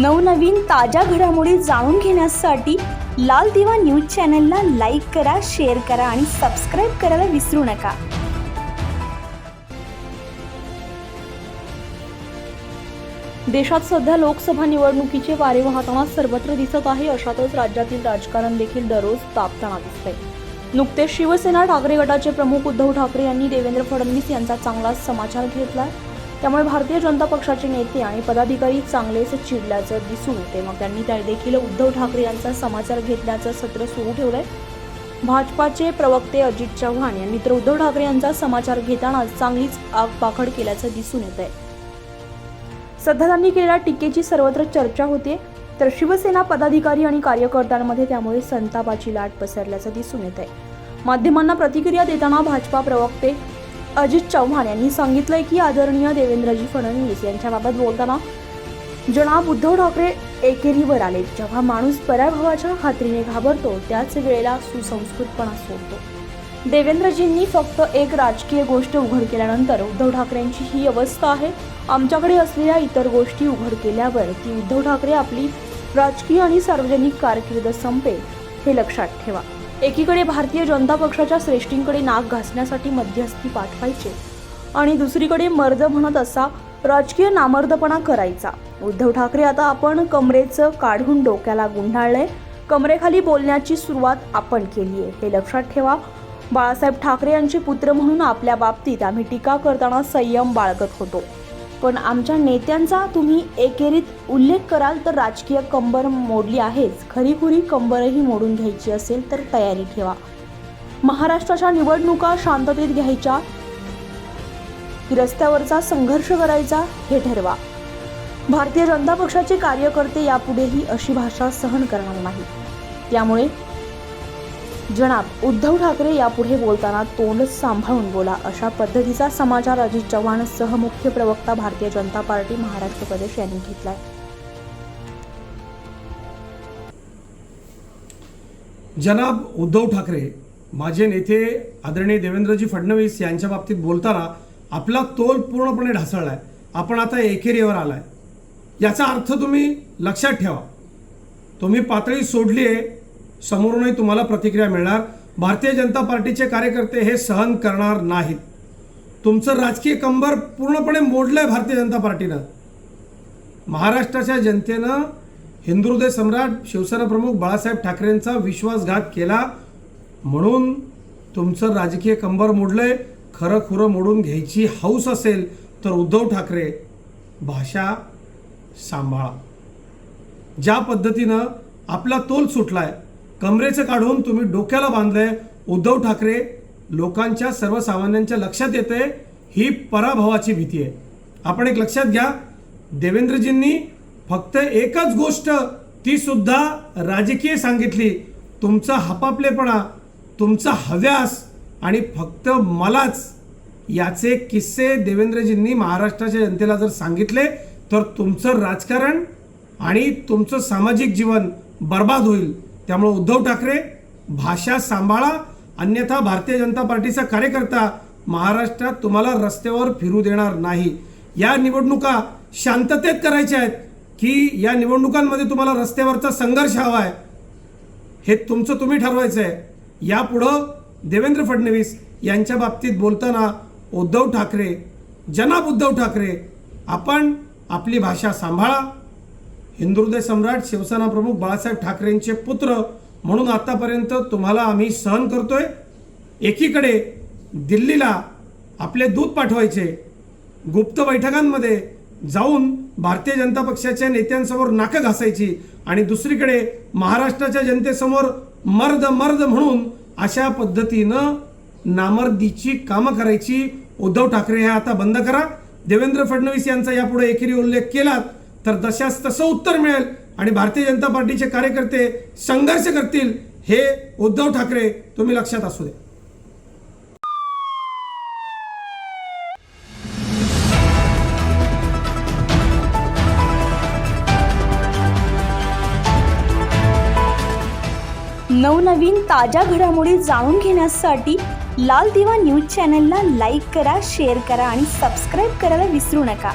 नवनवीन ताज्या घडामोडी जाणून घेण्यासाठी लाल दिवा न्यूज चॅनलला लाईक करा शेअर करा आणि सबस्क्राईब करायला विसरू नका. देशात सध्या लोकसभा निवडणुकीचे वारे वाहताना सर्वत्र दिसत आहे अशातच राज्यातील राजकारण देखील दररोज तापताना दिसतंय. नुकतेच शिवसेना ठाकरे गटाचे प्रमुख उद्धव ठाकरे यांनी देवेंद्र फडणवीस यांचा चांगलाच समाचार घेतला त्यामुळे भारतीय जनता पक्षाचे नेते आणि पदाधिकारी चांगलेच चिडल्याचं दिसून येते. मग त्यांनी त्या देखील उद्धव ठाकरे यांचा समाचार घेतल्याचं सत्र सुरू ठेवलंय. भाजपाचे प्रवक्ते अजित चव्हाण यांनी तर उद्धव ठाकरे यांचा समाचार घेताना चांगलीच आगपाखड केल्याचं दिसून येत आहे सध्या त्यांनी केलेल्या टीकेची सर्वत्र चर्चा होते तर शिवसेना पदाधिकारी आणि कार्यकर्त्यांमध्ये त्यामुळे संतापाची लाट पसरल्याचं दिसून येत आहे माध्यमांना प्रतिक्रिया देताना भाजपा प्रवक्ते अजित चव्हाण यांनी सांगितलंय की आदरणीय देवेंद्रजी फडणवीस यांच्याबाबत बोलताना जनाब उद्धव ठाकरे एकेरीवर आले. जेव्हा माणूस पराभवाच्या खात्रीने घाबरतो त्याच वेळेला सुसंस्कृतपणा सोडतो. देवेंद्रजींनी फक्त एक राजकीय गोष्ट उघड केल्यानंतर उद्धव ठाकरेंची ही अवस्था आहे. आमच्याकडे असलेल्या इतर गोष्टी उघड केल्यावर ती उद्धव ठाकरे आपली राजकीय आणि सार्वजनिक कारकीर्द संपेल हे लक्षात ठेवा. एकीकडे भारतीय जनता पक्षाच्या श्रेष्ठींकडे नाक घासण्यासाठी मध्यस्थी पाठवायचे आणि दुसरीकडे मर्द म्हणत असा राजकीय नामर्दपणा करायचा. उद्धव ठाकरे आता आपण कमरेचं काढून डोक्याला गुंडाळलंय. कमरेखाली बोलण्याची सुरुवात आपण केली आहे हे लक्षात ठेवा. बाळासाहेब ठाकरे यांचे पुत्र म्हणून आपल्या बाबतीत आम्ही टीका करताना संयम बाळगत होतो. पण आमच्या नेत्यांचा तुम्ही एकेरीत उल्लेख कराल तर राजकीय कंबर मोडली आहेच. खरीखुरी कंबरही मोडून घ्यायची असेल तर तयारी ठेवा. महाराष्ट्राच्या निवडणुका शांततेत घ्यायच्या. की रस्त्यावरचा संघर्ष करायचा हे ठरवा. भारतीय जनता पक्षाचे कार्यकर्ते यापुढेही अशी भाषा सहन करणार नाही त्यामुळे जनाब उद्धव ठाकरे यापुढे बोलताना तोंड सांभाळून बोला अशा पद्धतीचा समाचार अजित चव्हाण सह मुख्य प्रवक्ता भारतीय जनता पार्टी महाराष्ट्र प्रदेश यांनी घेतलाय. जनाब उद्धव ठाकरे माझे नेते आदरणीय देवेंद्रजी फडणवीस यांच्या बाबतीत बोलताना आपला तोल पूर्णपणे ढासळलाय. आपण आता एकेरीवर आलाय. याचा अर्थ तुम्ही लक्षात ठेवा. तुम्ही पातळी सोडली आहे समोरूनही तुम्हाला प्रतिक्रिया मिळणार. भारतीय जनता पार्टीचे कार्यकर्ते हे सहन करणार नाहीत. तुमचं राजकीय कंबर पूर्णपणे मोडलं आहे भारतीय जनता पार्टीनं. महाराष्ट्राच्या जनतेनं हिंदुहृदय सम्राट शिवसेना प्रमुख बाळासाहेब ठाकरेंचा विश्वासघात केला म्हणून तुमचं राजकीय कंबर मोडलंय. खरं खुरं मोडून घ्यायची हौस असेल तर उद्धव ठाकरे भाषा सांभाळा. ज्या पद्धतीनं आपला तोल सुटला आहे कमरेचं काढून तुम्ही डोक्याला बांधलंय. उद्धव ठाकरे लोकांच्या सर्वसामान्यांच्या लक्षात येते ही पराभवाची भीती आहे. आपण एक लक्षात घ्या. देवेंद्रजींनी फक्त एकच गोष्ट ती सुद्धा राजकीय सांगितली. तुमचा हपापलेपणा तुमचा हव्यास आणि फक्त मलाच याचे किस्से देवेंद्रजींनी महाराष्ट्राच्या जनतेला जर सांगितले तर तुमचं राजकारण आणि तुमचं सामाजिक जीवन बर्बाद होईल. त्यामुळे उद्धव ठाकरे भाषा सांभाळा अन्यथा भारतीय जनता पार्टीचा कार्यकर्ता महाराष्ट्रात तुम्हाला रस्त्यावर फिरू देणार नाही. या निवडणुका शांततेत करायच्या आहेत की या निवडणुकांमध्ये तुम्हाला रस्त्यावरचा संघर्ष हवा आहे? हे तुमचं तुम्ही ठरवायचं आहे यापुढं देवेंद्र फडणवीस यांच्या बाबतीत बोलताना उद्धव ठाकरे जनाब उद्धव ठाकरे आपण आपली भाषा सांभाळा. हिंदुहृदय सम्राट शिवसेना प्रमुख बाळासाहेब ठाकरेंचे पुत्र म्हणून आतापर्यंत तुम्हाला आम्ही सहन करतोय. एकीकडे दिल्लीला आपले दूत पाठवायचे गुप्त बैठकांमध्ये जाऊन भारतीय जनता पक्षाच्या नेत्यांसमोर नाकं घासायची आणि दुसरीकडे महाराष्ट्राच्या जनतेसमोर मर्द मर्द म्हणून अशा पद्धतीनं नामर्दीची कामं करायची. उद्धव ठाकरे हे आता बंद करा. देवेंद्र फडणवीस यांचा यापुढे एकेरी उल्लेख केलात. तर तशाच तसं उत्तर मिळेल. आणि भारतीय जनता पार्टीचे कार्यकर्ते संघर्ष करतील हे उद्धव ठाकरे तुम्ही लक्षात असू दे नवनवीन ताज्या घडामोडी जाणून घेण्यासाठी लाल दिवा न्यूज चॅनलला लाईक करा शेअर करा आणि सबस्क्राईब करायला विसरू नका.